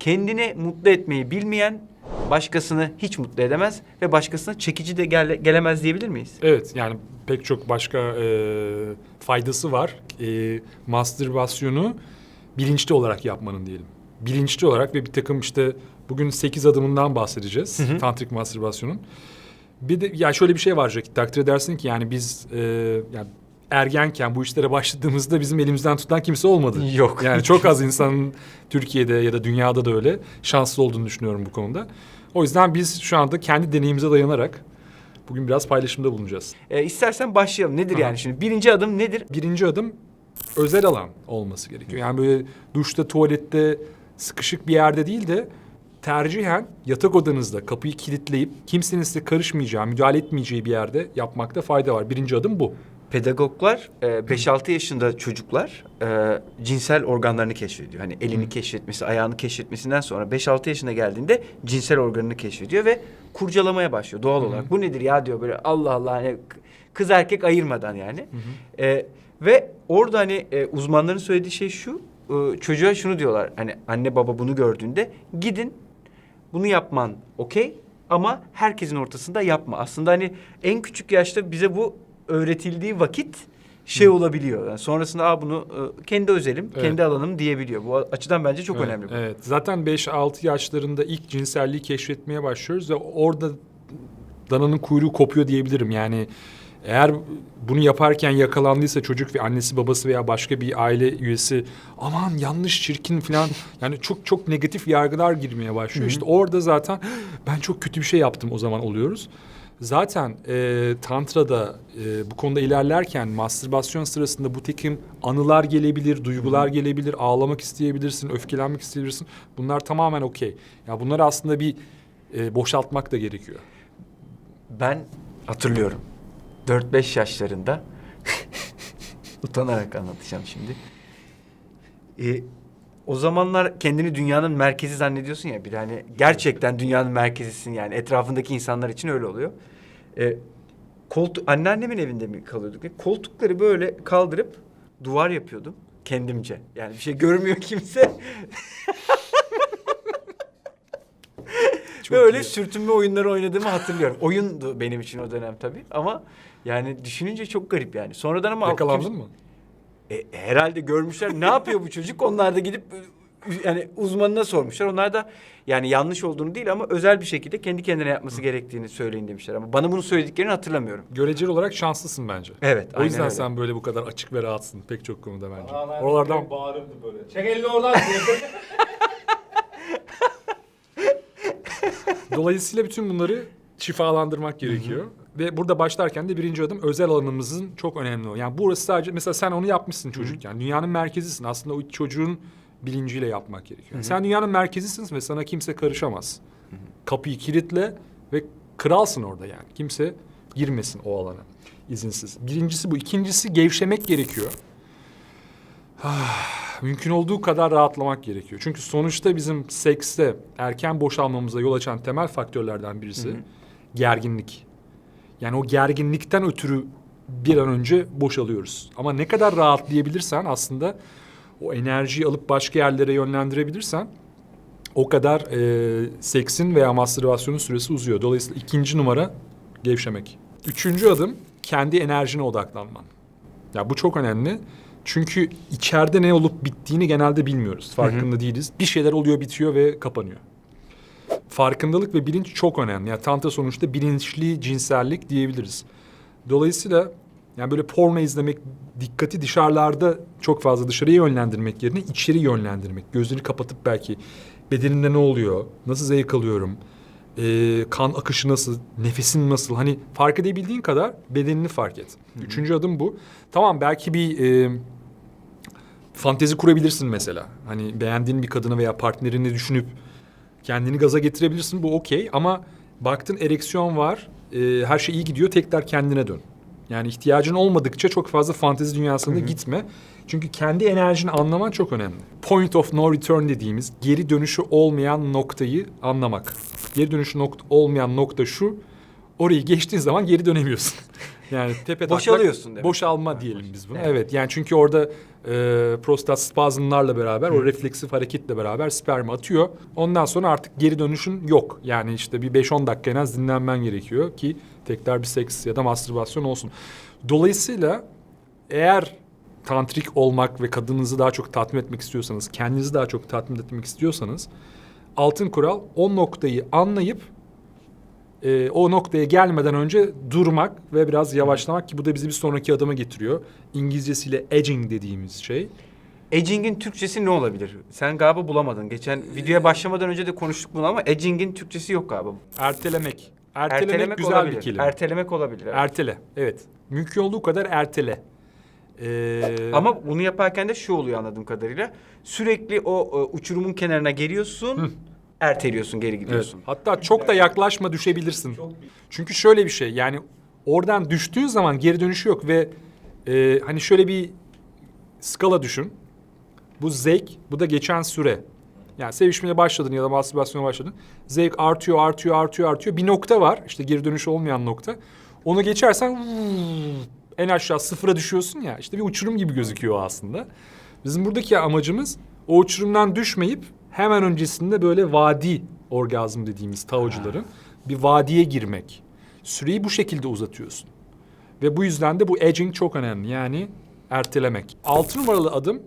kendini mutlu etmeyi bilmeyen başkasını hiç mutlu edemez ve başkasına çekici de gele- gelemez diyebilir miyiz? Evet yani pek çok başka e, faydası var. E, mastürbasyonu bilinçli olarak yapmanın diyelim. Bilinçli olarak ve bir takım işte bugün sekiz adımından bahsedeceğiz. Tantrik mastürbasyonun. Bir de ya şöyle bir şey var Jackie takdir edersin ki yani biz e, yani ergenken bu işlere başladığımızda bizim elimizden tutan kimse olmadı. Yok. Yani çok az insanın Türkiye'de ya da dünyada da öyle şanslı olduğunu düşünüyorum bu konuda. O yüzden biz şu anda kendi deneyimize dayanarak bugün biraz paylaşımda bulunacağız. Ee, istersen başlayalım. Nedir Aha. yani şimdi? Birinci adım nedir? Birinci adım özel alan olması gerekiyor. Yani böyle duşta, tuvalette sıkışık bir yerde değil de tercihen yatak odanızda kapıyı kilitleyip kimsenin size karışmayacağı, müdahale etmeyeceği bir yerde yapmakta fayda var. Birinci adım bu. Pedagoglar e, 5-6 yaşında çocuklar e, cinsel organlarını keşfediyor. Hani elini keşfetmesi, ayağını keşfetmesinden sonra 5-6 yaşına geldiğinde cinsel organını keşfediyor ve kurcalamaya başlıyor doğal olarak. Bu nedir ya diyor böyle Allah Allah hani kız erkek ayırmadan yani. E, ve orada hani e, uzmanların söylediği şey şu. e, çocuğa şunu diyorlar. Hani anne baba bunu gördüğünde gidin bunu yapman okey ama herkesin ortasında yapma. Aslında hani en küçük yaşta bize bu öğretildiği vakit şey olabiliyor. Yani sonrasında Aa, bunu e, kendi özelim, Evet. kendi alanım diyebiliyor. Bu açıdan bence çok evet, önemli bu. Evet. Zaten 5-6 yaşlarında ilk cinselliği keşfetmeye başlıyoruz ve orada dananın kuyruğu kopuyor diyebilirim. Yani eğer bunu yaparken yakalandıysa çocuk ve annesi babası veya başka bir aile üyesi aman yanlış çirkin falan yani çok çok negatif yargılar girmeye başlıyor. İşte orada zaten ben çok kötü bir şey yaptım o zaman oluyoruz. Zaten e, tantrada e, bu konuda ilerlerken mastürbasyon sırasında bu tekim anılar gelebilir, duygular gelebilir, ağlamak isteyebilirsin, öfkelenmek isteyebilirsin. Bunlar tamamen okey. Ya bunları aslında bir e, boşaltmak da gerekiyor. Ben hatırlıyorum. 4-5 yaşlarında utanarak anlatacağım şimdi. E, o zamanlar kendini dünyanın merkezi zannediyorsun ya bir hani gerçekten dünyanın merkezisin yani etrafındaki insanlar için öyle oluyor. E, koltuk anneannemin evinde mi kalıyorduk? Koltukları böyle kaldırıp duvar yapıyordum kendimce. Yani bir şey görmüyor kimse. Çok Ve öyle iyi. sürtünme oyunları oynadığımı hatırlıyorum. Oyundu benim için o dönem tabii ama yani düşününce çok garip yani. Sonradan ama Yakalandın mı? E, herhalde görmüşler ne yapıyor bu çocuk? Onlar da gidip e, yani uzmanına sormuşlar. Onlar da yani yanlış olduğunu değil ama özel bir şekilde kendi kendine yapması gerektiğini söyleyin demişler. Ama bana bunu söylediklerini hatırlamıyorum. Göreceli olarak şanslısın bence. Evet, O yüzden öyle. sen böyle bu kadar açık ve rahatsın pek çok konuda bence. Tamamen Oralardan benim bağırırdı böyle. Çek elini oradan. Dolayısıyla bütün bunları şifalandırmak gerekiyor. Ve burada başlarken de birinci adım özel alanımızın çok önemli. o. Yani burası sadece mesela sen onu yapmışsın çocukken. Dünyanın merkezisin. Aslında o çocuğun bilinciyle yapmak gerekiyor. Yani Sen dünyanın merkezisin ve sana kimse karışamaz. Kapıyı kilitle ve kralsın orada yani. Kimse girmesin o alana izinsiz. Birincisi bu. İkincisi gevşemek gerekiyor. Ah, Mümkün olduğu kadar rahatlamak gerekiyor. Çünkü sonuçta bizim sekste erken boşalmamıza yol açan temel faktörlerden birisi gerginlik. Yani o gerginlikten ötürü bir an önce boşalıyoruz. Ama ne kadar rahatlayabilirsen aslında o enerjiyi alıp başka yerlere yönlendirebilirsen o kadar e, seksin veya mastürbasyonun süresi uzuyor. Dolayısıyla ikinci numara gevşemek. Üçüncü adım kendi enerjine odaklanman. Ya bu çok önemli. Çünkü içeride ne olup bittiğini genelde bilmiyoruz. Farkında değiliz. Bir şeyler oluyor, bitiyor ve kapanıyor. Farkındalık ve bilinç çok önemli. Yani tantra sonuçta bilinçli cinsellik diyebiliriz. Dolayısıyla yani böyle porno izlemek, dikkati dışarılarda çok fazla dışarıya yönlendirmek yerine içeri yönlendirmek. Gözleri kapatıp belki bedenimde ne oluyor, nasıl zevk alıyorum, ee, kan akışı nasıl, nefesin nasıl. Hani fark edebildiğin kadar bedenini fark et. Üçüncü adım bu. Tamam belki bir e, fantezi kurabilirsin mesela. Hani beğendiğin bir kadını veya partnerini düşünüp kendini gaza getirebilirsin. Bu okey ama baktın ereksiyon var, e, her şey iyi gidiyor tekrar kendine dön. Yani ihtiyacın olmadıkça çok fazla fantezi dünyasına gitme. Çünkü kendi enerjini anlaman çok önemli. Point of no return dediğimiz geri dönüşü olmayan noktayı anlamak. Geri dönüşü nokta olmayan nokta şu. Orayı geçtiğin zaman geri dönemiyorsun. Yani tepe Boşalıyorsun demek. Boşalma diyelim biz buna. Evet. Evet. yani çünkü orada e, prostat spazmlarla beraber o refleksif hareketle beraber sperm atıyor. Ondan sonra artık geri dönüşün yok. Yani işte bir 5-10 dakika en az dinlenmen gerekiyor ki tekrar bir seks ya da mastürbasyon olsun. Dolayısıyla eğer tantrik olmak ve kadınınızı daha çok tatmin etmek istiyorsanız, kendinizi daha çok tatmin etmek istiyorsanız altın kural o noktayı anlayıp e, o noktaya gelmeden önce durmak ve biraz yavaşlamak ki bu da bizi bir sonraki adıma getiriyor. İngilizcesiyle edging dediğimiz şey. Edging'in Türkçesi ne olabilir? Sen galiba bulamadın. Geçen videoya başlamadan önce de konuştuk bunu ama edging'in Türkçesi yok galiba. Ertelemek. Ertelemek, güzel olabilir. bir kelime. Ertelemek olabilir. evet. Ertele. Evet. Mümkün olduğu kadar ertele. Ee, Ama bunu yaparken de şu oluyor anladığım kadarıyla. Sürekli o e, uçurumun kenarına geliyorsun, erteliyorsun, geri gidiyorsun. Hatta çok da yaklaşma düşebilirsin. Çünkü şöyle bir şey yani oradan düştüğün zaman geri dönüşü yok ve e, hani şöyle bir skala düşün. Bu zevk, bu da geçen süre. Yani sevişmeye başladın ya da mastürbasyona başladın. Zevk artıyor, artıyor, artıyor, artıyor. Bir nokta var. işte geri dönüş olmayan nokta. Onu geçersen en aşağı sıfıra düşüyorsun ya. İşte bir uçurum gibi gözüküyor aslında. Bizim buradaki amacımız o uçurumdan düşmeyip hemen öncesinde böyle vadi orgazm dediğimiz taocuların bir vadiye girmek. Süreyi bu şekilde uzatıyorsun. Ve bu yüzden de bu edging çok önemli. Yani ertelemek. Altı numaralı adım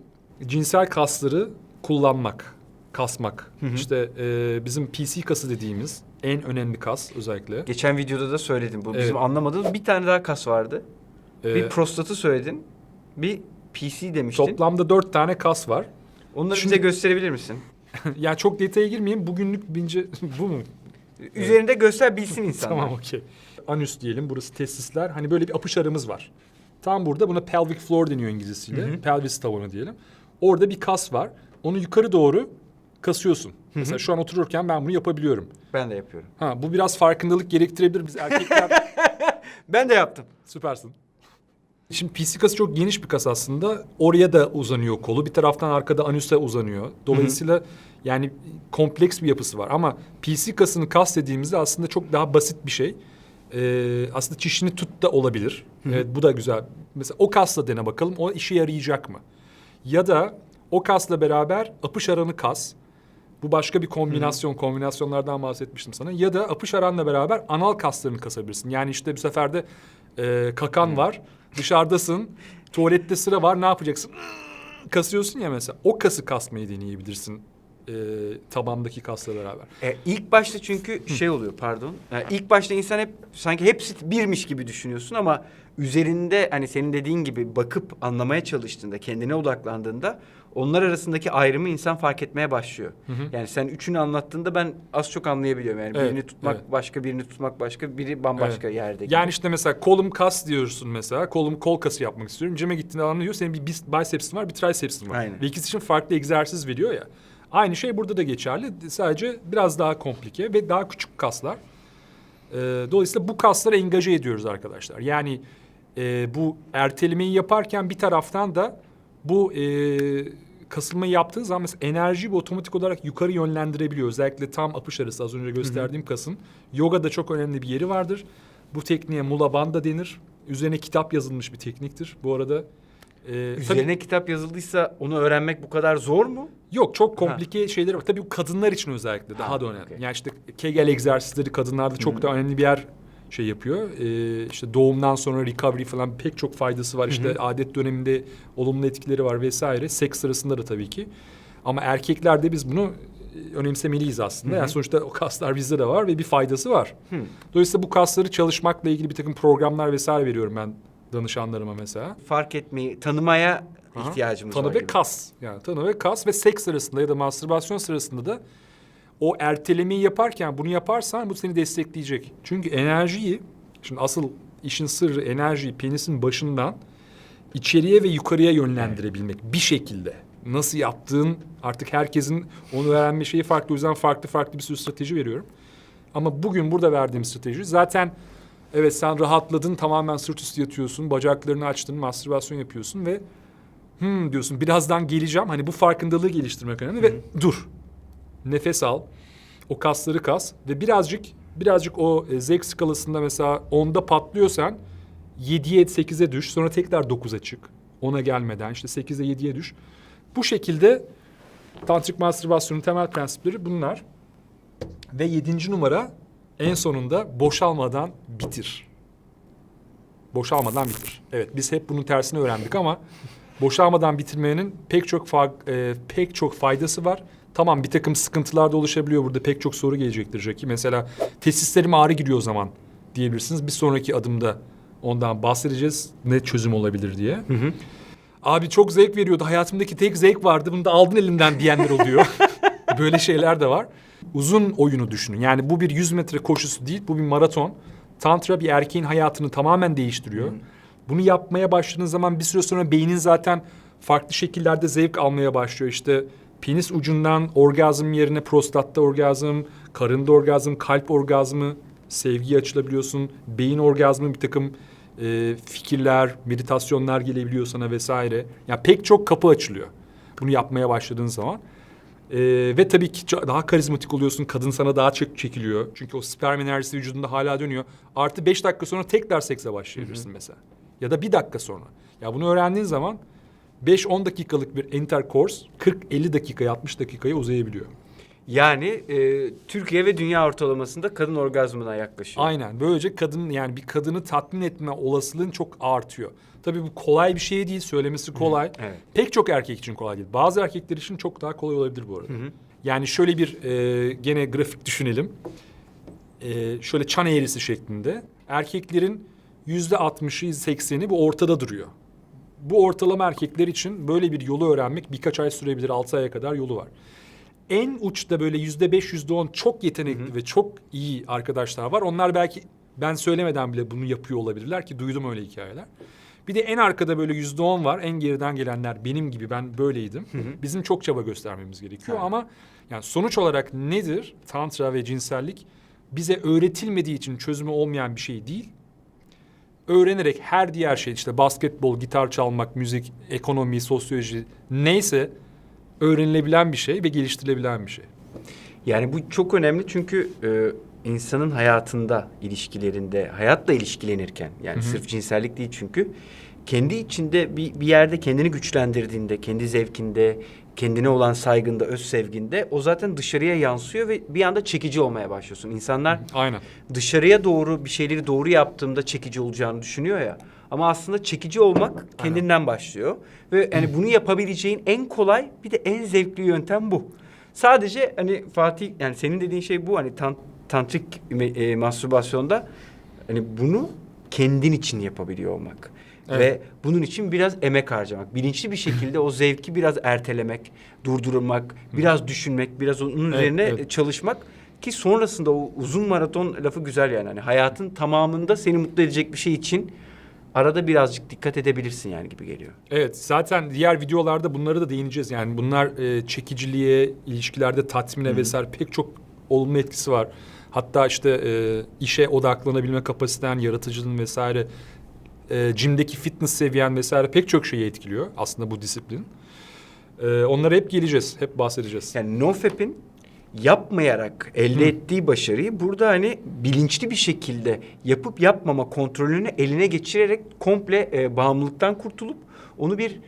cinsel kasları kullanmak, kasmak. İşte e, bizim PC kası dediğimiz en önemli kas özellikle. Geçen videoda da söyledim. Bu Evet. bizim anlamadığımız bir tane daha kas vardı. E, Bir prostatı söyledin. Bir PC demiştin. toplamda dört tane kas var. Onları Şimdi- bize gösterebilir misin? Yani çok detaya girmeyeyim. Bugünlük bince bu mu? Üzerinde göster bilsin insanlar. Tamam okey. Anüs diyelim. Burası testisler. Hani böyle bir apış arımız var. Tam burada buna pelvic floor deniyor İngilizcesiyle. Pelvis tabanı diyelim. Orada bir kas var. Onu yukarı doğru kasıyorsun. Mesela şu an otururken ben bunu yapabiliyorum. Ben de yapıyorum. Ha bu biraz farkındalık gerektirebilir. Biz erkekler Ben de yaptım. süpersin. Şimdi PC kası çok geniş bir kas aslında. Oraya da uzanıyor kolu. Bir taraftan arkada anüse uzanıyor. Dolayısıyla yani kompleks bir yapısı var. Ama PC kasını kas dediğimizde aslında çok daha basit bir şey. Ee, aslında çişini tut da olabilir. Evet bu da güzel. Mesela o kasla dene bakalım o işe yarayacak mı? Ya da o kasla beraber apış aranı kas. Bu başka bir kombinasyon. Kombinasyonlardan bahsetmiştim sana. Ya da apış aranla beraber anal kaslarını kasabilirsin. Yani işte bu sefer de e, kakan var. Dışarıdasın. Tuvalette sıra var. Ne yapacaksın? Kasıyorsun ya mesela. O kası kasmayı deneyebilirsin. E, tabandaki kasla beraber. E, ilk başta çünkü şey oluyor pardon. Yani ilk başta insan hep sanki hepsi birmiş gibi düşünüyorsun ama üzerinde hani senin dediğin gibi bakıp anlamaya çalıştığında, kendine odaklandığında onlar arasındaki ayrımı insan fark etmeye başlıyor. Yani sen üçünü anlattığında ben az çok anlayabiliyorum. Yani Evet, birini tutmak evet. başka, birini tutmak başka, biri bambaşka Evet. yerde. gibi. Yani işte mesela kolum kas diyorsun mesela. Kolum kol kası yapmak istiyorum. Cime gittiğinde diyor senin bir bicepsin var bir tricepsin var. Aynen. Ve ikisi için farklı egzersiz veriyor ya. Aynı şey burada da geçerli. Sadece biraz daha komplike ve daha küçük kaslar. Ee, dolayısıyla bu kasları engaje ediyoruz arkadaşlar. Yani e, bu ertelemeyi yaparken bir taraftan da bu e, kasılmayı yaptığın zaman mesela enerjiyi otomatik olarak yukarı yönlendirebiliyor. Özellikle tam apış arası az önce gösterdiğim kasın. Yogada çok önemli bir yeri vardır. Bu tekniğe mula bandha denir. Üzerine kitap yazılmış bir tekniktir bu arada. Ee, Üzerine tabii- kitap yazıldıysa onu öğrenmek bu kadar zor mu? Yok çok komplike şeyler var. Tabii bu kadınlar için özellikle daha Ha, da önemli. okey. Yani işte Kegel egzersizleri kadınlarda çok da önemli bir yer şey yapıyor. Ee, işte doğumdan sonra recovery falan pek çok faydası var. İşte adet döneminde olumlu etkileri var vesaire. Seks sırasında da tabii ki. Ama erkeklerde biz bunu e, önemsemeliyiz aslında. Yani sonuçta o kaslar bizde de var ve bir faydası var. Dolayısıyla bu kasları çalışmakla ilgili bir takım programlar vesaire veriyorum ben danışanlarıma mesela. Fark etmeyi, tanımaya Aha. ihtiyacımız tanı var. ve gibi. kas. Yani tanı ve kas ve seks sırasında ya da mastürbasyon sırasında da o ertelemeyi yaparken bunu yaparsan bu seni destekleyecek. Çünkü enerjiyi şimdi asıl işin sırrı enerjiyi penisin başından içeriye ve yukarıya yönlendirebilmek bir şekilde. Nasıl yaptığın artık herkesin onu öğrenme şeyi farklı. O yüzden farklı farklı bir sürü strateji veriyorum. Ama bugün burada verdiğim strateji zaten evet sen rahatladın tamamen sırt üstü yatıyorsun. Bacaklarını açtın mastürbasyon yapıyorsun ve hmm diyorsun birazdan geleceğim. Hani bu farkındalığı geliştirmek önemli ve dur. Nefes al. O kasları kas ve birazcık birazcık o e, zevk skalasında mesela onda patlıyorsan 7'ye 8'e düş. Sonra tekrar 9'a çık. 10'a gelmeden işte 8'e 7'ye düş. Bu şekilde tantrik mastürbasyonun temel prensipleri bunlar. Ve yedinci numara en sonunda boşalmadan bitir. Boşalmadan bitir. Evet biz hep bunun tersini öğrendik ama boşalmadan bitirmenin pek çok e, pek çok faydası var. Tamam bir takım sıkıntılar da oluşabiliyor burada pek çok soru gelecektir Jackie. Mesela tesislerime ağrı giriyor o zaman diyebilirsiniz. Bir sonraki adımda ondan bahsedeceğiz ne çözüm olabilir diye. Abi çok zevk veriyordu hayatımdaki tek zevk vardı bunu da aldın elimden diyenler oluyor. Böyle şeyler de var. Uzun oyunu düşünün. Yani bu bir 100 metre koşusu değil, bu bir maraton. Tantra bir erkeğin hayatını tamamen değiştiriyor. Bunu yapmaya başladığın zaman bir süre sonra beynin zaten farklı şekillerde zevk almaya başlıyor. İşte penis ucundan orgazm yerine prostatta orgazm, karında orgazm, kalp orgazmı, sevgiye açılabiliyorsun. Beyin orgazmı bir takım e, fikirler, meditasyonlar gelebiliyor sana vesaire. Ya pek çok kapı açılıyor. Bunu yapmaya başladığın zaman. Ee, ve tabii ki daha karizmatik oluyorsun. Kadın sana daha çok çekiliyor. Çünkü o sperm enerjisi vücudunda hala dönüyor. Artı beş dakika sonra tekrar sekse başlayabilirsin mesela. Ya da bir dakika sonra. Ya bunu öğrendiğin zaman 5-10 dakikalık bir intercourse 40-50 dakikaya 60 dakikaya uzayabiliyor. Yani e, Türkiye ve dünya ortalamasında kadın orgazmına yaklaşıyor. Aynen. Böylece kadın yani bir kadını tatmin etme olasılığın çok artıyor. Tabii bu kolay bir şey değil. Söylemesi kolay. evet. Pek çok erkek için kolay değil. Bazı erkekler için çok daha kolay olabilir bu arada. Yani şöyle bir e, gene grafik düşünelim. E, şöyle çan eğrisi şeklinde. Erkeklerin yüzde altmışı, sekseni bu ortada duruyor. Bu ortalama erkekler için böyle bir yolu öğrenmek birkaç ay sürebilir. Altı aya kadar yolu var. En uçta böyle yüzde beş, yüzde on çok yetenekli ve çok iyi arkadaşlar var. Onlar belki ben söylemeden bile bunu yapıyor olabilirler ki duydum öyle hikayeler. Bir de en arkada böyle yüzde on var. En geriden gelenler benim gibi ben böyleydim. Bizim çok çaba göstermemiz gerekiyor Evet. ama yani sonuç olarak nedir? Tantra ve cinsellik bize öğretilmediği için çözümü olmayan bir şey değil. Öğrenerek her diğer şey işte basketbol, gitar çalmak, müzik, ekonomi, sosyoloji neyse öğrenilebilen bir şey ve geliştirilebilen bir şey. Yani bu çok önemli çünkü e, insanın hayatında, ilişkilerinde, hayatla ilişkilenirken yani sırf cinsellik değil çünkü kendi içinde bir, bir yerde kendini güçlendirdiğinde, kendi zevkinde, kendine olan saygında, öz sevginde o zaten dışarıya yansıyor ve bir anda çekici olmaya başlıyorsun. İnsanlar Aynen. dışarıya doğru bir şeyleri doğru yaptığımda çekici olacağını düşünüyor ya. Ama aslında çekici olmak kendinden başlıyor. Ve yani bunu yapabileceğin en kolay bir de en zevkli yöntem bu. Sadece hani Fatih yani senin dediğin şey bu hani tan- tantrik e, mastürbasyonda hani bunu kendin için yapabiliyor olmak. Evet. Ve bunun için biraz emek harcamak. Bilinçli bir şekilde o zevki biraz ertelemek, durdurmak, biraz düşünmek, biraz onun üzerine evet. çalışmak ki sonrasında o uzun maraton lafı güzel yani. Hani hayatın tamamında seni mutlu edecek bir şey için arada birazcık dikkat edebilirsin yani gibi geliyor. Evet zaten diğer videolarda bunları da değineceğiz. Yani bunlar e, çekiciliğe, ilişkilerde tatmine vesaire pek çok olumlu etkisi var. Hatta işte e, işe odaklanabilme kapasiten, yaratıcılığın vesaire, e, jimdeki fitness seviyen vesaire pek çok şeyi etkiliyor aslında bu disiplin. E, onlara hep geleceğiz, hep bahsedeceğiz. Yani NoFap'in yapmayarak elde ettiği başarıyı burada hani bilinçli bir şekilde yapıp yapmama kontrolünü eline geçirerek komple e, bağımlılıktan kurtulup onu bir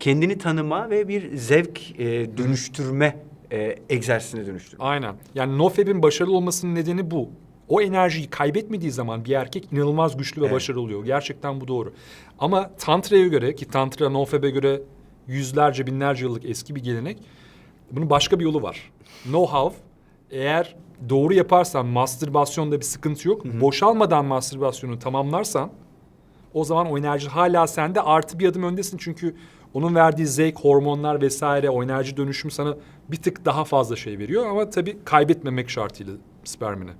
kendini tanıma ve bir zevk e, dönüştürme e, egzersizine dönüştürme. Aynen. Yani NoFap'in başarılı olmasının nedeni bu. O enerjiyi kaybetmediği zaman bir erkek inanılmaz güçlü ve Evet. başarılı oluyor. Gerçekten bu doğru. Ama Tantra'ya göre ki Tantra NoFap'e göre yüzlerce binlerce yıllık eski bir gelenek. Bunun başka bir yolu var. Know-how eğer doğru yaparsan mastürbasyonda bir sıkıntı yok. Boşalmadan mastürbasyonu tamamlarsan o zaman o enerji hala sende artı bir adım öndesin. Çünkü onun verdiği zevk, hormonlar vesaire o enerji dönüşümü sana bir tık daha fazla şey veriyor. Ama tabii kaybetmemek şartıyla spermini.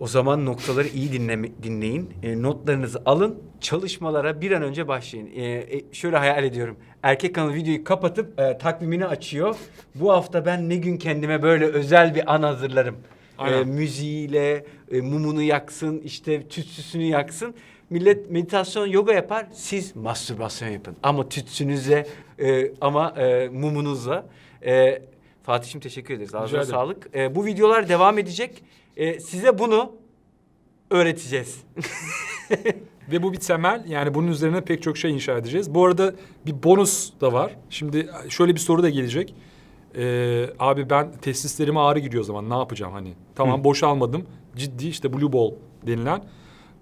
O zaman noktaları iyi dinleme, dinleyin. E, notlarınızı alın. Çalışmalara bir an önce başlayın. E, e, şöyle hayal ediyorum. Erkek kanalı videoyu kapatıp e, takvimini açıyor. Bu hafta ben ne gün kendime böyle özel bir an hazırlarım. E, müziğiyle, e, mumunu yaksın, işte tütsüsünü yaksın. Millet meditasyon, yoga yapar. Siz mastürbasyon yapın. Ama tütsünüze, e, ama e, mumunuzla. E, Fatih'im teşekkür ederiz. Ağzına sağlık. E, bu videolar devam edecek. E, size bunu öğreteceğiz. Ve bu bir temel. Yani bunun üzerine pek çok şey inşa edeceğiz. Bu arada bir bonus da var. Şimdi şöyle bir soru da gelecek. Ee, abi ben testislerime ağrı giriyor o zaman ne yapacağım hani? Tamam boşalmadım. Ciddi işte blue ball denilen.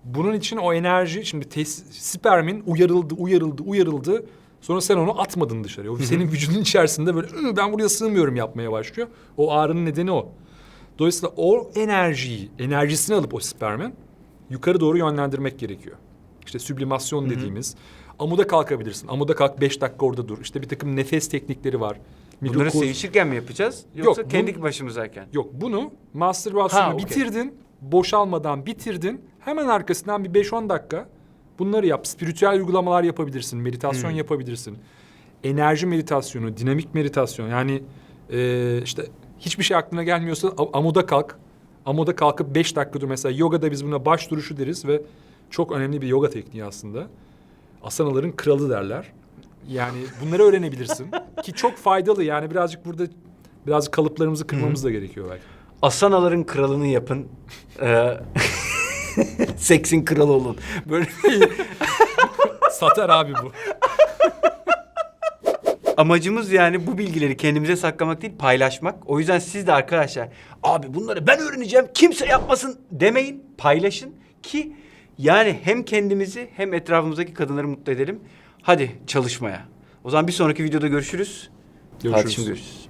Bunun için o enerji şimdi tes, spermin uyarıldı, uyarıldı, uyarıldı. Sonra sen onu atmadın dışarıya. O senin vücudun içerisinde böyle "Iı, ben buraya sığmıyorum yapmaya başlıyor. O ağrının nedeni o. Dolayısıyla o enerjiyi, enerjisini alıp o spermin yukarı doğru yönlendirmek gerekiyor. İşte süblimasyon dediğimiz. Amuda kalkabilirsin. Amuda kalk beş dakika orada dur. İşte bir takım nefes teknikleri var. Bunları Mikrokoz- sevişirken mi yapacağız? Yoksa bu- kendi başımızayken? Yok bunu mastürbasyonu Ha, okey. bitirdin. Boşalmadan bitirdin. Hemen arkasından bir 5-10 dakika bunları yap. Spiritüel uygulamalar yapabilirsin. Meditasyon Hmm. yapabilirsin. Enerji meditasyonu, dinamik meditasyon. Yani e, işte hiçbir şey aklına gelmiyorsa amuda kalk. Amuda kalkıp 5 dakika dur. Mesela yogada biz buna baş duruşu deriz ve çok önemli bir yoga tekniği aslında. Asanaların kralı derler. Yani bunları öğrenebilirsin. Ki çok faydalı yani birazcık burada birazcık kalıplarımızı kırmamız da gerekiyor belki. Asanaların kralını yapın. Ee, seksin kralı olun. Böyle Satar abi bu. Amacımız yani bu bilgileri kendimize saklamak değil paylaşmak. O yüzden siz de arkadaşlar abi bunları ben öğreneceğim kimse yapmasın demeyin paylaşın ki yani hem kendimizi hem etrafımızdaki kadınları mutlu edelim. Hadi çalışmaya. O zaman bir sonraki videoda görüşürüz. Görüşürüz. Tartışma görüşürüz.